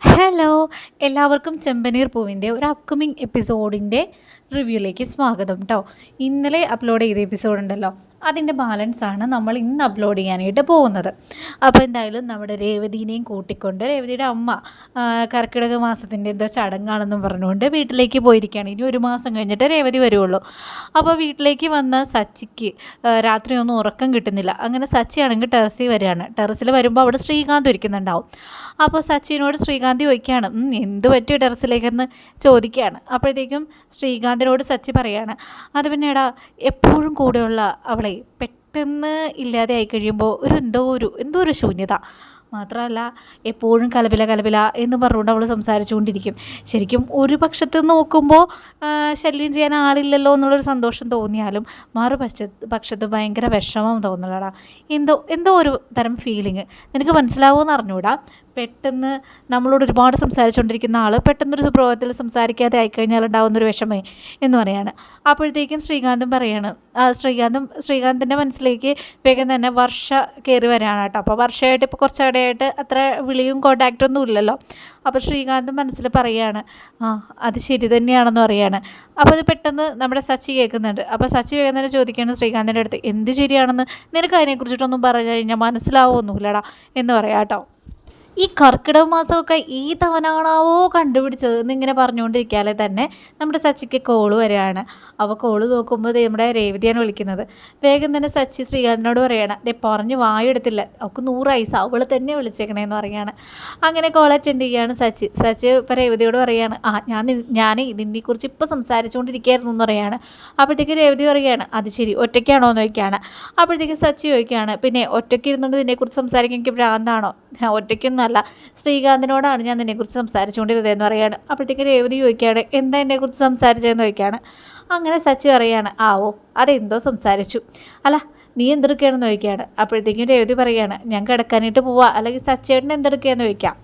Hello എല്ലാവർക്കും ചെമ്പനീർ പൂവിന്റെ ഒരു അപ്കമിങ് എപ്പിസോഡിന്റെ റിവ്യൂയിലേക്ക് സ്വാഗതം കേട്ടോ ഇന്നലെ അപ്ലോഡ് ചെയ്ത എപ്പിസോഡ് ഉണ്ടല്ലോ. അതിന്റെ ബാലൻസ് ആണ് നമ്മൾ ഇന്ന് അപ്ലോഡ് ചെയ്യാനായിട്ട് പോകുന്നത്. അപ്പോൾ എന്തായാലും നമ്മുടെ രേവതിനെയും കൂട്ടിക്കൊണ്ട് രേവതിയുടെ അമ്മ കർക്കിടക മാസത്തിന്റെ എന്തോ ചടങ്ങാണെന്നും പറഞ്ഞുകൊണ്ട് വീട്ടിലേക്ക് പോയിരിക്കുകയാണ്. ഇനി ഒരു മാസം കഴിഞ്ഞിട്ട് രേവതി വരുള്ളൂ അപ്പോൾ വീട്ടിലേക്ക് വന്ന സച്ചിക്ക് രാത്രി ഒന്നും ഉറക്കം കിട്ടുന്നില്ല. അങ്ങനെ സച്ചി ആണെങ്കിൽ ടെറസിൽ വരികയാണ്. ടെറസിൽ വരുമ്പോൾ അവിടെ ശ്രീകാന്ത് ഇരിക്കുന്നുണ്ടാവും. അപ്പോൾ സച്ചിനോട് ശ്രീകാന്ത് ചോദിക്കുകയാണ് "ഉം, എന്ത് പറ്റിയോ ടെറസിലേക്കെന്ന് ചോദിക്കുകയാണ്. അപ്പോഴത്തേക്കും ശ്രീകാന്തിനോട് സച്ചി പറയാണ് അത് പിന്നെ എടാ എപ്പോഴും കൂടെയുള്ള അവളെ പെട്ടെന്ന് ഇല്ലാതെ ആയി കഴിയുമ്പോൾ ഒരു എന്തോ ഒരു എന്തോ ഒരു ശൂന്യത. മാത്രമല്ല എപ്പോഴും കലപില കലപില എന്ന് പറഞ്ഞുകൊണ്ട് അവൾ സംസാരിച്ചുകൊണ്ടിരിക്കും. ശരിക്കും ഒരു പക്ഷത്ത് നോക്കുമ്പോൾ ശല്യം ചെയ്യാൻ ആളില്ലല്ലോ എന്നുള്ളൊരു സന്തോഷം തോന്നിയാലും മറുപക്ഷത്ത് പക്ഷത്ത് ഭയങ്കര വിഷമം തോന്നുന്നടാ എന്തോ എന്തോ ഒരു തരം ഫീലിങ് നിനക്ക് മനസ്സിലാവുമെന്ന് അറിഞ്ഞൂടാ. പെട്ടെന്ന് നമ്മളോട് ഒരുപാട് സംസാരിച്ചുകൊണ്ടിരിക്കുന്ന ആൾ പെട്ടെന്നൊരു സുപ്രഭാതത്തിൽ സംസാരിക്കാതെ ആയിക്കഴിഞ്ഞാൽ ഉണ്ടാകുന്നൊരു വിഷമേ എന്ന് പറയാണ്. അപ്പോഴത്തേക്കും ശ്രീകാന്തും പറയാണ് ശ്രീകാന്തും ശ്രീകാന്തിന്റെ മനസ്സിലേക്ക് വേഗം തന്നെ വർഷ കയറി വരാണ് കേട്ടോ. അപ്പോൾ വർഷമായിട്ട് ഇപ്പോൾ കുറച്ചവിടെയായിട്ട് അത്ര വിളിയും കോണ്ടാക്റ്റും ഒന്നും ഇല്ലല്ലോ. അപ്പോൾ ശ്രീകാന്ത് മനസ്സിൽ പറയാണ് ആ അത് ശരി തന്നെയാണെന്ന് പറയാണ്. അപ്പോൾ അത് പെട്ടെന്ന് നമ്മുടെ സച്ചി കേൾക്കുന്നുണ്ട്. അപ്പോൾ സച്ചി വേഗം തന്നെ ചോദിക്കുകയാണ് ശ്രീകാന്തിന്റെ അടുത്ത് എന്ത് ശരിയാണെന്ന്? നിനക്ക് അതിനെക്കുറിച്ചിട്ടൊന്നും പറഞ്ഞു കഴിഞ്ഞാൽ മനസ്സിലാവുമൊന്നുമില്ലടാ എന്ന് പറയാം കേട്ടോ. ഈ കർക്കിടക മാസമൊക്കെ ഈ തവനാണാവോ കണ്ടുപിടിച്ചത് എന്നിങ്ങനെ പറഞ്ഞുകൊണ്ടിരിക്കാതെ തന്നെ നമ്മുടെ സച്ചിക്ക് കോൾ വരികയാണ്. അപ്പോൾ കോൾ നോക്കുമ്പോൾ നമ്മുടെ രേവതിയാണ് വിളിക്കുന്നത്. വേഗം തന്നെ സച്ചി ശ്രീകാന്തിനോട് പറയാണ് ദേ പറഞ്ഞ് വായെടുത്തില്ല. അവൾക്ക് നൂറ് ഐസ് അവൾ തന്നെ വിളിച്ചേക്കണേന്ന് പറയാണ്. അങ്ങനെ കോൾ അറ്റൻഡ് ചെയ്യുകയാണ് സച്ചി. സച്ചി ഇപ്പോൾ രേവതിയോട് പറയാണ് ആ ഞാൻ ഞാൻ ഇതിനെക്കുറിച്ച് ഇപ്പോൾ സംസാരിച്ചുകൊണ്ടിരിക്കുകയായിരുന്നു എന്ന് പറയാണ്. അപ്പോഴത്തേക്ക് രേവതി പറയുകയാണ് അത് ശരി. ഒറ്റയ്ക്കാണോ? എന്ന് ചോദിക്കുകയാണ്. അപ്പോഴത്തേക്ക് സച്ചി ചോദിക്കുകയാണ് പിന്നെ ഒറ്റയ്ക്ക് ഇരുന്നുകൊണ്ട് ഇതിനെക്കുറിച്ച് സംസാരിക്കാൻ എനിക്ക് ഭ്രാന്താണോ? ഞാൻ ഒറ്റയ്ക്കൊന്നുമല്ല ശ്രീകാന്തിനോടാണ് ഞാൻ നിന്നെക്കുറിച്ച് സംസാരിച്ചുകൊണ്ടിരുന്നതെന്ന് പറയാണ്. അപ്പോഴത്തേക്കും രേവതി ചോദിക്കുകയാണ് എന്താ എന്നെക്കുറിച്ച് സംസാരിച്ചതെന്ന് ചോദിക്കുകയാണ്? അങ്ങനെ സച്ചി പറയാണ് ആ ഓ അതെന്തോ സംസാരിച്ചു. അല്ല നീ എന്തെടുക്കുകയാണെന്ന് ചോദിക്കുകയാണ്. അപ്പോഴത്തേക്കും രേവതി പറയുകയാണ് ഞാൻ കിടക്കാനായിട്ട് പോവാ അല്ലെങ്കിൽ സച്ചേട്ടൻ എന്തെടുക്കുകയെന്ന് ചോദിക്കാം.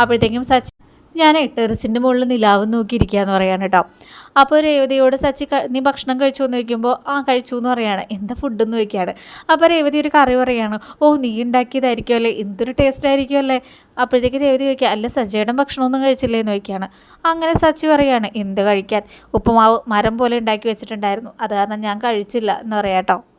അപ്പോഴത്തേക്കും സച്ചി ഞാൻ ടെറസിന്റെ മുകളിൽ നിലാവ് നോക്കിയിരിക്കുകയെന്ന് പറയാണ് കേട്ടോ. അപ്പോൾ രേവതിയോട് സച്ചി നീ ഭക്ഷണം കഴിച്ചു എന്ന് ചോദിക്കുമ്പോൾ ആ കഴിച്ചു എന്ന് പറയാണ്. എന്താ ഫുഡ് എന്ന് ചോദിക്കുകയാണ്. അപ്പോൾ രേവതി ഒരു കറി പറയാണ്. ഓ നീ ഉണ്ടാക്കിയതായിരിക്കും അല്ലേ? എന്തൊരു ടേസ്റ്റ് ആയിരിക്കും അല്ലേ? അപ്പോഴത്തേക്ക് രേവതി ചോദിക്കുക അല്ല സജ്ജയുടെ ഭക്ഷണമൊന്നും കഴിച്ചില്ലേ? എന്ന് ചോദിക്കുകയാണ്. അങ്ങനെ സച്ചി പറയാണ് എന്ത് കഴിക്കാൻ? ഉപ്പുമാവ് മരം പോലെ ഉണ്ടാക്കി വെച്ചിട്ടുണ്ടായിരുന്നു. അത് കാരണം ഞാൻ കഴിച്ചില്ല എന്ന് പറയാം കേട്ടോ.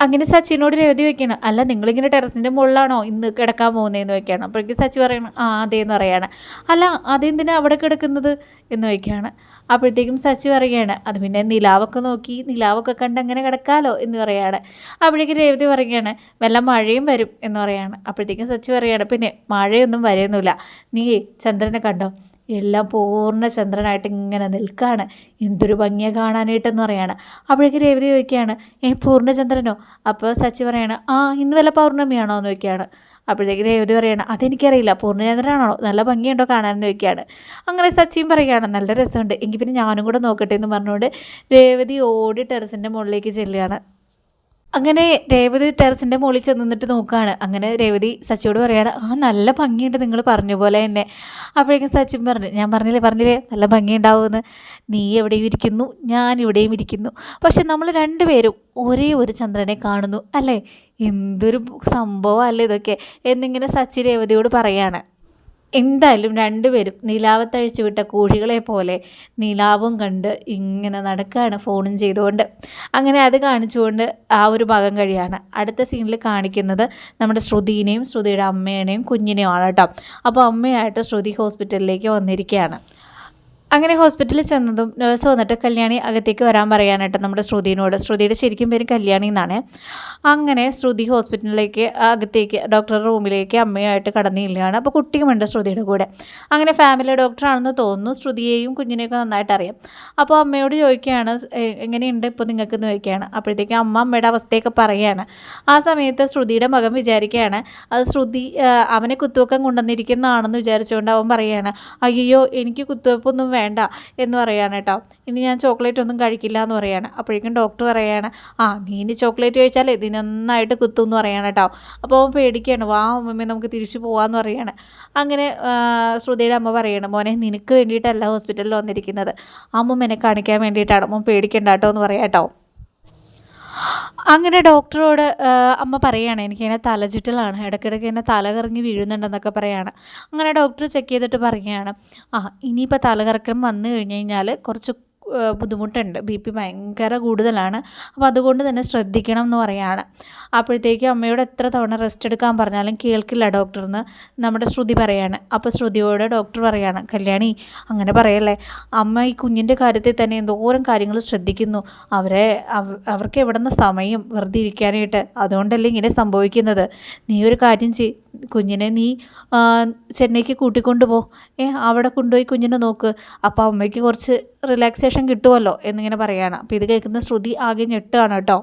അങ്ങനെ സച്ചിനോട് രേവതി വെക്കണം. അല്ല നിങ്ങളിങ്ങനെ ടെറസിന്റെ മുകളിലാണോ ഇന്ന് കിടക്കാൻ പോകുന്നതെന്ന് വെക്കുകയാണ് അപ്പോഴേക്കും സച്ചി പറയണം ആ അതേന്ന് പറയാണ്. അല്ല അതെന്തിനാ അവിടെ കിടക്കുന്നത്? എന്ന് വയ്ക്കുകയാണ് അപ്പോഴത്തേക്കും സച്ചി പറയുകയാണ് അത് പിന്നെ നിലാവൊക്കെ നോക്കി നിലാവൊക്കെ കണ്ട് അങ്ങനെ കിടക്കാലോ എന്ന് പറയാണ്. അപ്പോഴേക്കും രേവതി പറയുകയാണ് വല്ല മഴയും വരും എന്ന് പറയാണ്. അപ്പോഴത്തേക്കും സച്ചി പറയുകയാണ് പിന്നെ മഴയൊന്നും വരുന്നില്ല നീ ചന്ദ്രനെ കണ്ടോ? എല്ലാം പൂർണ ചന്ദ്രനായിട്ട് ഇങ്ങനെ നിൽക്കുകയാണ് എന്തൊരു ഭംഗിയെ കാണാനായിട്ടെന്ന് പറയാണ്. അപ്പോഴേക്ക് രേവതി ചോദിക്കുകയാണ് ഏ പൂർണചന്ദ്രനോ അപ്പോൾ സച്ചി പറയാണ് ആ ഇന്ന് വല്ല പൗർണമിയാണോ? എന്ന് ചോദിക്കുകയാണ്. അപ്പോഴത്തേക്ക് രേവതി പറയാണ് അതെനിക്കറിയില്ല പൂർണചന്ദ്രനാണോ നല്ല ഭംഗിയുണ്ടോ കാണാനെന്ന് ചോദിക്കുകയാണ്. അങ്ങനെ സച്ചിയും പറയുകയാണ് നല്ല രസമുണ്ട്. എങ്കിൽ പിന്നെ ഞാനും കൂടെ നോക്കട്ടെ എന്ന് പറഞ്ഞുകൊണ്ട് രേവതി ഓടി ടെറസിന്റെ മുകളിലേക്ക് ചെല്ലുകയാണ്. അങ്ങനെ രേവതി ടെറസിന്റെ മുകളിൽ ചെന്ന് നിന്നിട്ട് നോക്കുകയാണ് അങ്ങനെ രേവതി സച്ചിയോട് പറയാണ് ആ നല്ല ഭംഗിയുണ്ട് നിങ്ങൾ പറഞ്ഞ പോലെ തന്നെ. അപ്പോഴേക്കും സച്ചിൻ പറഞ്ഞു ഞാൻ പറഞ്ഞില്ലേ പറഞ്ഞില്ലേ നല്ല ഭംഗിയുണ്ടാവുമെന്ന്. നീ എവിടെയും ഇരിക്കുന്നു ഞാൻ ഇവിടെയും ഇരിക്കുന്നു. പക്ഷെ നമ്മൾ രണ്ടുപേരും ഒരേ ഒരു ചന്ദ്രനെ കാണുന്നു അല്ലേ? എന്തൊരു സംഭവം അല്ലേ ഇതൊക്കെ? എന്നിങ്ങനെ സച്ചി രേവതിയോട് പറയാണ്. എന്തായാലും രണ്ടുപേരും നിലാവത്തഴിച്ചു വിട്ട കോഴികളെ പോലെ നിലാവും കണ്ട് ഇങ്ങനെ നടക്കുകയാണ് ഫോണും ചെയ്തുകൊണ്ട്. അങ്ങനെ അത് കാണിച്ചുകൊണ്ട് ആ ഒരു ഭാഗം കഴിയാണ്. അടുത്ത സീനിൽ കാണിക്കുന്നത് നമ്മുടെ ശ്രുതിനെയും ശ്രുതിയുടെ അമ്മേനെയും കുഞ്ഞിനെയുമാണ് കേട്ടോ. അപ്പോൾ അമ്മയായിട്ട് ശ്രുതി ഹോസ്പിറ്റലിലേക്ക് വന്നിരിക്കുകയാണ്. അങ്ങനെ ഹോസ്പിറ്റലിൽ ചെന്നതും നേഴ്സ് വന്നിട്ട് കല്യാണി അകത്തേക്ക് വരാൻ പറയാനായിട്ട് നമ്മുടെ ശ്രുതിനോട്. ശ്രുതിയുടെ ശരിക്കും പേര് കല്യാണി എന്നാണ്. അങ്ങനെ ശ്രുതി ഹോസ്പിറ്റലിലേക്ക് അകത്തേക്ക് ഡോക്ടറുടെ റൂമിലേക്ക് അമ്മയുമായിട്ട് കടന്നില്ലാണ് അപ്പോൾ കുട്ടിയുമുണ്ട് ശ്രുതിയുടെ കൂടെ. അങ്ങനെ ഫാമിലി ഡോക്ടറാണെന്ന് തോന്നുന്നു. ശ്രുതിയെയും കുഞ്ഞിനെയൊക്കെ നന്നായിട്ട് അറിയാം. അപ്പോൾ അമ്മയോട് ചോദിക്കുകയാണ് എങ്ങനെയുണ്ട്? ഇപ്പോൾ നിങ്ങൾക്ക് ചോദിക്കുകയാണ്. അപ്പോഴത്തേക്കും അമ്മ അമ്മയുടെ അവസ്ഥയൊക്കെ പറയുകയാണ്. ആ സമയത്ത് ശ്രുതിയുടെ മകൻ വിചാരിക്കുകയാണ് അത് ശ്രുതി അവനെ കുത്തുവക്കം കൊണ്ടുവന്നിരിക്കുന്നതാണെന്ന് വിചാരിച്ചുകൊണ്ട് അവൻ പറയുകയാണ്. അയ്യോ എനിക്ക് കുത്തുവെപ്പൊന്നും വേണ്ട എന്ന് പറയാണ് കേട്ടോ. ഇനി ഞാൻ ചോക്ലേറ്റ് ഒന്നും കഴിക്കില്ല എന്ന് പറയാണ്. അപ്പോഴേക്കും ഡോക്ടർ പറയുകയാണ് ആ നീ ഇനി ചോക്ലേറ്റ് കഴിച്ചാൽ ഇത് നന്നായിട്ട് കുത്തും എന്ന് പറയാണ് കേട്ടോ. അപ്പോൾ അവൻ പേടിക്കുകയാണ് വാ അമ്മ നമുക്ക് തിരിച്ചു പോകാമെന്ന് പറയാണ്. അങ്ങനെ ശ്രുതിയുടെ അമ്മ പറയാണ് മോനെ നിനക്ക് വേണ്ടിയിട്ടല്ല ഹോസ്പിറ്റലിൽ വന്നിരിക്കുന്നത്. അമ്മ എന്നെ കാണിക്കാൻ വേണ്ടിയിട്ടാണ്. മോൻ പേടിക്കണ്ട കേട്ടോ എന്ന് പറയാം കേട്ടോ. അങ്ങനെ ഡോക്ടറോട് അമ്മ പറയുകയാണ് എനിക്കിങ്ങനെ തലചുറ്റലാണ് ഇടയ്ക്കിടയ്ക്ക് എന്നെ തല കറങ്ങി വീഴുന്നുണ്ടെന്നൊക്കെ പറയാണ്. അങ്ങനെ ഡോക്ടർ ചെക്ക് ചെയ്തിട്ട് പറയുകയാണ് ആ ഇനിയിപ്പോൾ തലകറക്കം വന്നു കഴിഞ്ഞ് കഴിഞ്ഞാൽ കുറച്ച് ബുദ്ധിമുട്ടുണ്ട്. ബി പി ഭയങ്കര കൂടുതലാണ്. അപ്പോൾ അതുകൊണ്ട് തന്നെ ശ്രദ്ധിക്കണം എന്ന് പറയാണ്. അപ്പോഴത്തേക്കും അമ്മയോട് എത്ര തവണ റെസ്റ്റ് എടുക്കാൻ പറഞ്ഞാലും കേൾക്കില്ല ഡോക്ടർന്ന്. നമ്മുടെ ശ്രുതി പറയാണ്. അപ്പോൾ ശ്രുതിയോട് ഡോക്ടർ പറയാണ് കല്യാണി അങ്ങനെ പറയല്ലേ? അമ്മ ഈ കുഞ്ഞിന്റെ കാര്യത്തിൽ തന്നെ എന്തോരം കാര്യങ്ങൾ ശ്രദ്ധിക്കുന്നു. അവരെ അവർക്ക് എവിടെ നിന്ന് സമയം വെറുതെ ഇരിക്കാനായിട്ട്. അതുകൊണ്ടല്ലേ ഇങ്ങനെ സംഭവിക്കുന്നത്. നീ ഒരു കാര്യം ചെയ് കുഞ്ഞിനെ നീ ചെന്നൈക്ക് കൂട്ടിക്കൊണ്ടു പോ. ഏ അവിടെ കൊണ്ടുപോയി കുഞ്ഞിനെ നോക്ക്. അപ്പോൾ അമ്മയ്ക്ക് കുറച്ച് റിലാക്സേഷൻ കിട്ടുമല്ലോ എന്നിങ്ങനെ പറയുകയാണ് അപ്പോൾ ഇത് കേൾക്കുന്ന ശ്രുതി ആകെ ഞെട്ടുകയാണ് കേട്ടോ.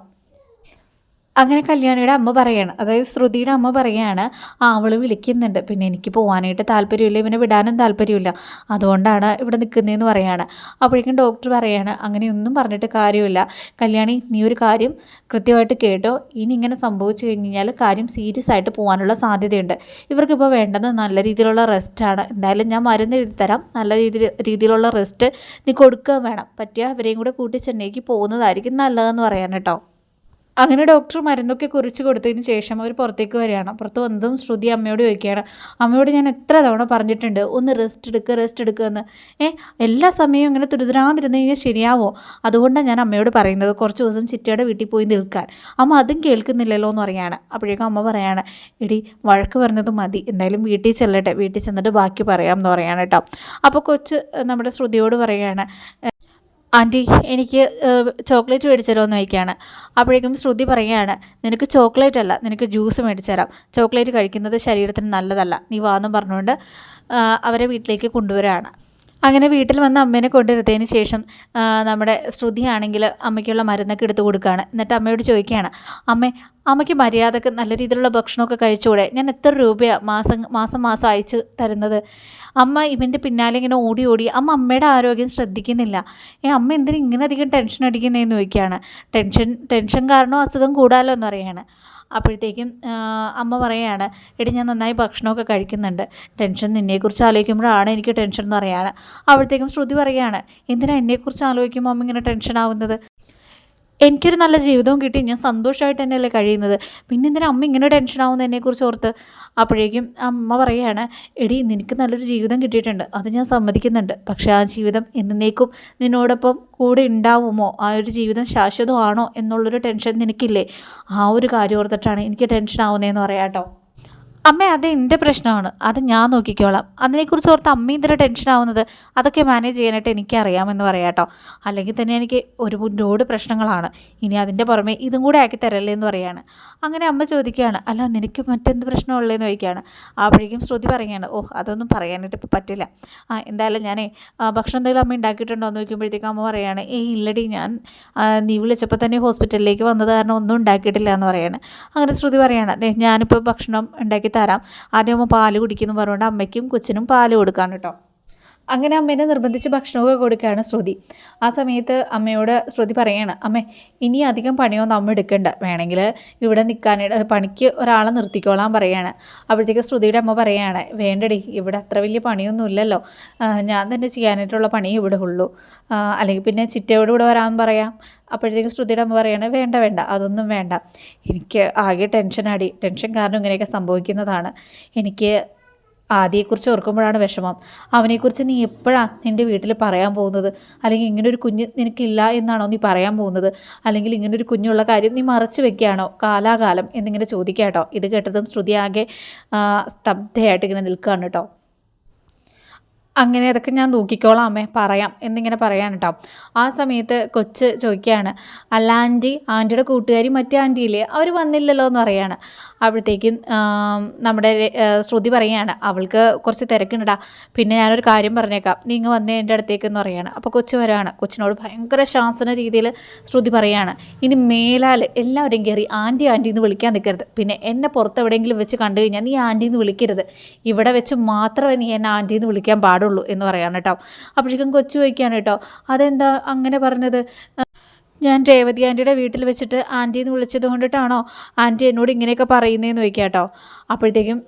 അങ്ങനെ കല്യാണിയുടെ അമ്മ പറയാണ്. അതായത് ശ്രുതിയുടെ അമ്മ പറയാണ് ആ അവൾ വിളിക്കുന്നുണ്ട്. പിന്നെ എനിക്ക് പോകാനായിട്ട് താല്പര്യമില്ല ഇവനെ വിടാനും താല്പര്യമില്ല. അതുകൊണ്ടാണ് ഇവിടെ നിൽക്കുന്നതെന്ന് പറയാണ്. അപ്പോഴേക്കും ഡോക്ടർ പറയാണ് അങ്ങനെയൊന്നും പറഞ്ഞിട്ട് കാര്യമില്ല. കല്യാണി നീ ഒരു കാര്യം കൃത്യമായിട്ട് കേട്ടോ. ഇനി ഇങ്ങനെ സംഭവിച്ചു കഴിഞ്ഞാൽ കാര്യം സീരിയസ് ആയിട്ട് പോകാനുള്ള സാധ്യതയുണ്ട്. ഇവർക്കിപ്പോൾ വേണ്ടത് നല്ല രീതിയിലുള്ള റെസ്റ്റാണ് എന്തായാലും ഞാൻ മരുന്ന് എഴുതി തരാം. നല്ല രീതിയിൽ രീതിയിലുള്ള റെസ്റ്റ് നീ കൊടുക്കുക വേണം. പറ്റിയ അവരെയും കൂടെ കൂട്ടി ചെന്നൈക്ക് പോകുന്നതായിരിക്കും നല്ലതെന്ന് പറയാൻ കേട്ടോ. അങ്ങനെ ഡോക്ടർ മരുന്നൊക്കെ കുറിച്ച് കൊടുത്തതിന് ശേഷം അവർ പുറത്തേക്ക് വരികയാണ്. പുറത്ത് വന്നതും ശ്രുതി അമ്മയോട് ചോദിക്കുകയാണ്. അമ്മയോട് ഞാൻ എത്ര തവണ പറഞ്ഞിട്ടുണ്ട് ഒന്ന് റെസ്റ്റ് എടുക്കുക റെസ്റ്റ് എടുക്കുക എന്ന്. ഏ എല്ലാ സമയവും ഇങ്ങനെ തുരുതുരാതിരുന്ന് കഴിഞ്ഞാൽ ശരിയാവോ? അതുകൊണ്ടാണ് ഞാൻ അമ്മയോട് പറയുന്നത് കുറച്ച് ദിവസം ചിറ്റയുടെ വീട്ടിൽ പോയി നിൽക്കാൻ. അമ്മ അതും കേൾക്കുന്നില്ലല്ലോ എന്ന് പറയാണ് അപ്പോഴേക്കും അമ്മ പറയാണ് എടി വഴക്ക് പറഞ്ഞത് മതി എന്തായാലും വീട്ടിൽ ചെല്ലട്ടെ വീട്ടിൽ ചെന്നിട്ട് ബാക്കി പറയാം എന്ന് പറയാണ് കേട്ടോ. അപ്പോൾ കൊച്ച് നമ്മുടെ ശ്രുതിയോട് പറയാണ് ആന്റി എനിക്ക് ചോക്ലേറ്റ് മേടിച്ചു എന്ന് ചോദിക്കുകയാണ്. അപ്പോഴേക്കും ശ്രുതി പറയുകയാണ് നിനക്ക് ചോക്ലേറ്റ് അല്ല നിനക്ക് ജ്യൂസ് മേടിച്ചു തരാം ചോക്ലേറ്റ് കഴിക്കുന്നത് ശരീരത്തിന് നല്ലതല്ല. നീ വാന്നും പറഞ്ഞുകൊണ്ട് അവരെ വീട്ടിലേക്ക് കൊണ്ടുവരികയാണ്. അങ്ങനെ വീട്ടിൽ വന്ന് അമ്മേനെ കൊണ്ടുവരുത്തതിന് ശേഷം നമ്മുടെ ശ്രുതിയാണെങ്കിൽ അമ്മയ്ക്കുള്ള മരുന്നൊക്കെ എടുത്തു കൊടുക്കുകയാണ്. എന്നിട്ട് അമ്മയോട് ചോദിക്കുകയാണ് അമ്മേ അമ്മയ്ക്ക് മര്യാദയ്ക്ക് നല്ല രീതിയിലുള്ള ഭക്ഷണമൊക്കെ കഴിച്ചുകൂടെ? ഞാൻ എത്ര രൂപയാണ് മാസം മാസം മാസം അയച്ച് തരുന്നത്? അമ്മ ഇവന്റെ പിന്നാലെ ഇങ്ങനെ ഓടി ഓടി അമ്മ അമ്മയുടെ ആരോഗ്യം ശ്രദ്ധിക്കുന്നില്ല. ഏ അമ്മ എന്തിനു ഇങ്ങനെ അധികം ടെൻഷൻ അടിക്കുന്നതെന്ന് ചോദിക്കുകയാണ്. ടെൻഷൻ ടെൻഷൻ കാരണം അസുഖം കൂടാലോ എന്നറിയാണ് അപ്പോഴത്തേക്കും ആ, അമ്മ പറയുകയാണ് എടി ഞാൻ നന്നായി ഭക്ഷണമൊക്കെ കഴിക്കുന്നുണ്ട്. ടെൻഷൻ നിന്നെക്കുറിച്ച് ആലോചിക്കുമ്പോഴാണ് എനിക്ക് ടെൻഷൻ എന്ന് പറയാണ് അപ്പോഴത്തേക്കും ശ്രുതി പറയുകയാണ് എന്തിനാ എന്നെക്കുറിച്ച് ആലോചിക്കുമ്പോൾ അമ്മ ഇങ്ങനെ ടെൻഷൻ ആവുന്നത്? എനിക്കൊരു നല്ല ജീവിതവും കിട്ടി ഞാൻ സന്തോഷമായിട്ട് തന്നെയല്ലേ കഴിയുന്നത്. പിന്നെ എന്തിനാ അമ്മ ഇങ്ങനെ ടെൻഷൻ ആവുന്നത് എന്നെക്കുറിച്ച് ഓർത്ത്? അപ്പോഴേക്കും അമ്മ പറയുകയാണ് എടി നിനക്ക് നല്ലൊരു ജീവിതം കിട്ടിയിട്ടുണ്ട്. അത് ഞാൻ സമ്മതിക്കുന്നുണ്ട്. പക്ഷേ ആ ജീവിതം എന്നേക്കും നിന്നോടൊപ്പം കൂടെ ഉണ്ടാവുമോ? ആ ഒരു ജീവിതം ശാശ്വതമാണോ? എന്നുള്ളൊരു ടെൻഷൻ നിനക്കില്ലേ? ആ ഒരു കാര്യം ഓർത്തിട്ടാണ് എനിക്ക് ടെൻഷൻ ആവുന്നതെന്ന് പറയാം കേട്ടോ. അമ്മ അത് എന്റെ പ്രശ്നമാണ്. അത് ഞാൻ നോക്കിക്കോളാം. അതിനെക്കുറിച്ച് ഓർത്ത് അമ്മ ഇതിന്റെ ടെൻഷൻ ആവുന്നത് അതൊക്കെ മാനേജ് ചെയ്യാനായിട്ട് എനിക്കറിയാമെന്ന് പറയാം കേട്ടോ. അല്ലെങ്കിൽ തന്നെ എനിക്ക് ഒരു മുന്നോട് പ്രശ്നങ്ങളാണ്. ഇനി അതിന്റെ പുറമെ ഇതും കൂടെ ആക്കി തരല്ലേ എന്ന് പറയാണ്. അങ്ങനെ അമ്മ ചോദിക്കുകയാണ് അല്ല നിനക്ക് മറ്റെന്ത് പ്രശ്നമുള്ളതെന്ന് ചോദിക്കുകയാണ്. അപ്പോഴേക്കും ശ്രുതി പറയുകയാണ് ഓ അതൊന്നും പറയാനായിട്ട് ഇപ്പോൾ പറ്റില്ല. ആ എന്തായാലും ഞാനേ ഭക്ഷണം എന്തെങ്കിലും അമ്മ ഉണ്ടാക്കിയിട്ടുണ്ടോ എന്ന് ചോദിക്കുമ്പോഴത്തേക്കും അമ്മ പറയാണ് ഏയ് ഇല്ലടി ഞാൻ നീ വിളിച്ചപ്പോൾ തന്നെ ഹോസ്പിറ്റലിലേക്ക് വന്നത് കാരണം ഒന്നും ഉണ്ടാക്കിയിട്ടില്ല എന്ന് പറയാണ്. അങ്ങനെ ശ്രുതി പറയുകയാണ് ദേ ഞാനിപ്പോൾ ഭക്ഷണം ഉണ്ടാക്കി തരാം. ആദ്യം അമ്മ പാൽ കുടിക്കുന്നു പറഞ്ഞുകൊണ്ട് അമ്മയ്ക്കും കൊച്ചിനും പാൽ കൊടുക്കാൻ കേട്ടോ. അങ്ങനെ അമ്മേനെ നിർബന്ധിച്ച് ഭക്ഷണമൊക്കെ കൊടുക്കുകയാണ് ശ്രുതി. ആ സമയത്ത് അമ്മയോട് ശ്രുതി പറയാണ് അമ്മേ ഇനി അധികം പണിയൊന്നും അമ്മ എടുക്കണ്ട. വേണമെങ്കിൽ ഇവിടെ നിൽക്കാനായിട്ട് പണിക്ക് ഒരാളെ നിർത്തിക്കോളാൻ പറയാണ്. അപ്പോഴത്തേക്ക് ശ്രുതിയുടെ അമ്മ പറയാണ് വേണ്ടടി ഇവിടെ അത്ര വലിയ പണിയൊന്നും ഇല്ലല്ലോ. ഞാൻ തന്നെ ചെയ്യാനായിട്ടുള്ള പണി ഇവിടെ ഉള്ളൂ. അല്ലെങ്കിൽ പിന്നെ ചിറ്റയോട് ഇവിടെ വരാൻ പറയാം. അപ്പോഴത്തേക്കും ശ്രുതിയുടെ അമ്മ പറയാണ് വേണ്ട വേണ്ട അതൊന്നും വേണ്ട. എനിക്ക് ആകെ ടെൻഷനാടി. ടെൻഷൻ കാരണം ഇങ്ങനെയൊക്കെ സംഭവിക്കുന്നതാണ്. എനിക്ക് ആദിയെക്കുറിച്ച് ഓർക്കുമ്പോഴാണ് വിഷമം. അവനെക്കുറിച്ച് നീ എപ്പോഴാണ് നിന്റെ വീട്ടിൽ പറയാൻ പോകുന്നത്? അല്ലെങ്കിൽ ഇങ്ങനൊരു കുഞ്ഞ് നിനക്കില്ല എന്നാണോ നീ പറയാൻ പോകുന്നത്? അല്ലെങ്കിൽ ഇങ്ങനൊരു കുഞ്ഞുള്ള കാര്യം നീ മറച്ചു വെക്കുകയാണോ? കാലാകാലം എന്നിങ്ങനെ ചോദിക്കാട്ടോ ഇത് കേട്ടതും ശ്രുതി ആകെ സ്തബ്ധയായിട്ട് ഇങ്ങനെ നിൽക്കുകയാണ് കേട്ടോ. അങ്ങനെ അതൊക്കെ ഞാൻ നോക്കിക്കോളാം അമ്മേ. പറയാം. എന്നിങ്ങനെ പറയാൻ കേട്ടോ ആ സമയത്ത് കൊച്ച് ചോദിക്കുകയാണ് അല്ല ആന്റി ആന്റിയുടെ കൂട്ടുകാരി മറ്റേ ആന്റി ഇല്ലേ അവർ വന്നില്ലല്ലോ എന്ന് പറയാണ്. അപ്പോഴത്തേക്കും നമ്മുടെ ശ്രുതി പറയുകയാണ് അവൾക്ക് കുറച്ച് തിരക്കുണ്ടടാ. പിന്നെ ഞാനൊരു കാര്യം പറഞ്ഞേക്കാം. നീ ഇങ്ങ് വന്നേ എന്റെ അടുത്തേക്ക് എന്ന് പറയാണ്. അപ്പോൾ കൊച്ചു വരാണ്. കൊച്ചിനോട് ഭയങ്കര ശാസന രീതിയിൽ ശ്രുതി പറയാണ് ഇനി മേലാൽ എല്ലാവരും കയറി ആന്റി ആന്റി എന്ന് വിളിക്കാൻ നിൽക്കരുത്. പിന്നെ എന്നെ പുറത്ത് എവിടെയെങ്കിലും വെച്ച് കണ്ടു കഴിഞ്ഞാൽ നീ ആന്റി എന്ന് വിളിക്കരുത്. ഇവിടെ വെച്ച് മാത്രമേ നീ എന്നെ ആന്റി എന്ന് വിളിക്കാൻ പാടുള്ളൂ. എന്ന് പറയാണ് കേട്ടോ. അപ്പോഴേക്കും കൊച്ചു ചോദിക്കുകയാണ് കേട്ടോ അതെന്താ അങ്ങനെ പറഞ്ഞത്? ഞാൻ രേവതി ആന്റിയുടെ വീട്ടിൽ വെച്ചിട്ട് ആന്റി എന്ന് വിളിച്ചത് കൊണ്ടിട്ടാണോ? ആന്റി എന്നോട് ഇങ്ങനെയൊക്കെ പറയുന്നതെന്ന് ചോദിക്കാം കേട്ടോ. അപ്പോഴത്തേക്കും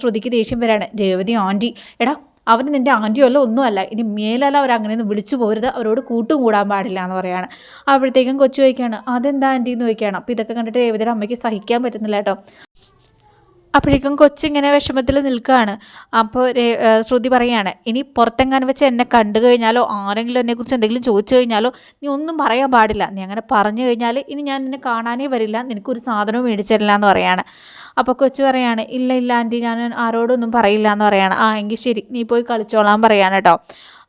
ശ്രുതിക്ക് ദേഷ്യം വരാണ്. രേവതി ആന്റി എടാ അവർ നിന്റെ ആന്റിയല്ല ഒന്നുമല്ല. ഇനി മേലല്ല അവർ അങ്ങനെയൊന്നും വിളിച്ചു പോരുത്. അവരോട് കൂട്ടും കൂടാൻ പാടില്ല എന്ന് പറയാണ്. അപ്പോഴത്തേക്കും കൊച്ചു ചോദിക്കുകയാണ് അതെന്താ ആന്റി? എന്ന് ചോദിക്കുകയാണ്. അപ്പോൾ ഇതൊക്കെ കണ്ടിട്ട് രേവതിയുടെ അമ്മയ്ക്ക് സഹിക്കാൻ പറ്റുന്നില്ല കേട്ടോ. അപ്പോഴേക്കും കൊച്ചിങ്ങനെ വിഷമത്തിൽ നിൽക്കുകയാണ്. അപ്പോൾ ശ്രുതി പറയാണ് ഇനി പുറത്തെങ്ങാനും വെച്ച് എന്നെ കണ്ടു കഴിഞ്ഞാലോ ആരെങ്കിലും എന്നെക്കുറിച്ച് എന്തെങ്കിലും ചോദിച്ചു കഴിഞ്ഞാലോ നീ ഒന്നും പറയാൻ പാടില്ല. നീ അങ്ങനെ പറഞ്ഞു കഴിഞ്ഞാൽ ഇനി ഞാൻ നിന്നെ കാണാനേ വരില്ല. നിനക്കൊരു സാധനവും മേടിച്ചു തരില്ല എന്ന് പറയാണ്. അപ്പോൾ കൊച്ചു പറയാണ് ഇല്ല ഇല്ല ആന്റി ഞാൻ ആരോടൊന്നും പറയില്ല എന്ന് പറയാണ്. ആ എങ്കിൽ ശരി നീ പോയി കളിച്ചോളാൻ പറയാണ് കേട്ടോ.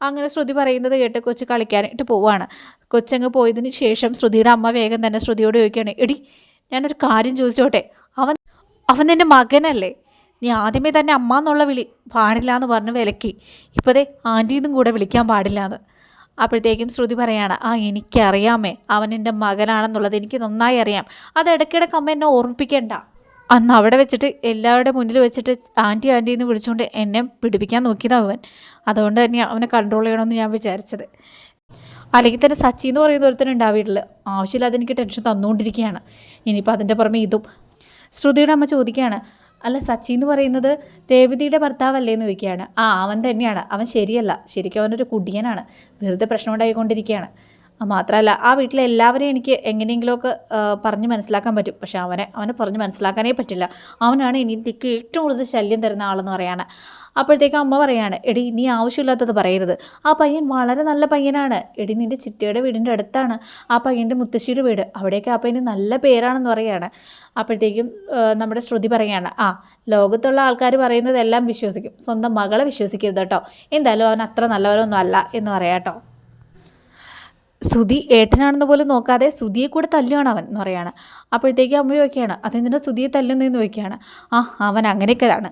അങ്ങനെ ശ്രുതി പറയുന്നത് കേട്ട് കൊച്ച് കളിക്കാനായിട്ട് പോവാണ്. കൊച്ചങ്ങ് പോയതിന് ശേഷം ശ്രുതിയുടെ അമ്മ വേഗം തന്നെ ശ്രുതിയോട് ചോദിക്കുകയാണ് എടി ഞാനൊരു കാര്യം ചോദിച്ചോട്ടെ? അവൻ അവൻ നിന്റെ മകനല്ലേ? നീ ആദ്യമേ തന്നെ അമ്മ എന്നുള്ള വിളി പാടില്ല എന്ന് പറഞ്ഞ് വിലക്കി. ഇപ്പോഴേ ആന്റീന്നും കൂടെ വിളിക്കാൻ പാടില്ല എന്ന്. അപ്പോഴത്തേക്കും ശ്രുതി പറയാണ് ആ എനിക്കറിയാമേ അവൻ എന്റെ മകനാണെന്നുള്ളത് എനിക്ക് നന്നായി അറിയാം. അത് ഇടയ്ക്കിടയ്ക്ക് അമ്മ എന്നെ ഓർമ്മിപ്പിക്കേണ്ട. അന്ന് അവിടെ വെച്ചിട്ട് എല്ലാവരുടെ മുന്നിൽ വെച്ചിട്ട് ആന്റി ആന്റി എന്ന് വിളിച്ചുകൊണ്ട് എന്നെ പിടിപ്പിക്കാൻ നോക്കിയതാണ് അവൻ. അതുകൊണ്ട് തന്നെ അവനെ കൺട്രോൾ ചെയ്യണമെന്ന് ഞാൻ വിചാരിച്ചത്. അല്ലെങ്കിൽ തന്നെ സച്ചി എന്ന് പറയുന്ന ഒരുത്തനുണ്ട് ആ വീട്ടിൽ ആവശ്യമില്ലാതെ എനിക്ക് ടെൻഷൻ തന്നുകൊണ്ടിരിക്കുകയാണ്. ഇനിയിപ്പോൾ അതിന്റെ പുറമെ ഇതും ശ്രുതിയുടെ അമ്മ ചോദിക്കുകയാണ് അല്ല സച്ചി എന്ന് പറയുന്നത് രേവതിയുടെ ഭർത്താവല്ലേ എന്ന് ചോദിക്കുകയാണ്. ആ അവൻ തന്നെയാണ്. അവൻ ശരിയല്ല. ശരിക്കും അവനൊരു കുടിയനാണ്. വെറുതെ പ്രശ്നം ഉണ്ടായിക്കൊണ്ടിരിക്കുകയാണ്. ആ, മാത്രമല്ല ആ വീട്ടിലെ എല്ലാവരെയും എനിക്ക് എങ്ങനെയെങ്കിലുമൊക്കെ പറഞ്ഞ് മനസ്സിലാക്കാൻ പറ്റും. പക്ഷെ അവനെ അവനെ പറഞ്ഞ് മനസ്സിലാക്കാനേ പറ്റില്ല. അവനാണ് എനിക്ക് ഏറ്റവും കൂടുതൽ ശല്യം തരുന്ന ആളെന്ന് പറയാണ്. അപ്പോഴത്തേക്കും അമ്മ പറയാണ് എടി നീ ആവശ്യമില്ലാത്തത് പറയരുത്. ആ പയ്യൻ വളരെ നല്ല പയ്യനാണ്. എടി നിന്റെ ചിറ്റയുടെ വീടിന്റെ അടുത്താണ്. ആ പയ്യന്റെ മുത്തശ്ശിയുടെ വീട്. അവിടേക്ക് ആ പയ്യന് നല്ല പേരാണെന്ന് പറയുകയാണ് അപ്പോഴത്തേക്കും നമ്മുടെ ശ്രുതി പറയാണ് ആ ലോകത്തുള്ള ആൾക്കാർ പറയുന്നതെല്ലാം വിശ്വസിക്കും. സ്വന്തം മകളെ വിശ്വസിക്കരുത് കേട്ടോ. എന്തായാലും അവൻ അത്ര നല്ലവരൊന്നും അല്ല എന്ന് പറയാം കേട്ടോ. സുധി ഏട്ടനാണെന്ന് പോലും നോക്കാതെ സുധിയെ കൂടെ തല്ലുകയാണ് അവൻ എന്ന് പറയാണ്. അപ്പോഴത്തേക്ക് അമ്മ ചോദിക്കുകയാണ് അതെന്തിനാ സുധിയെ തല്ലുന്നതെന്ന് ചോദിക്കുകയാണ്. ആ അവൻ അങ്ങനെയൊക്കെയാണ്.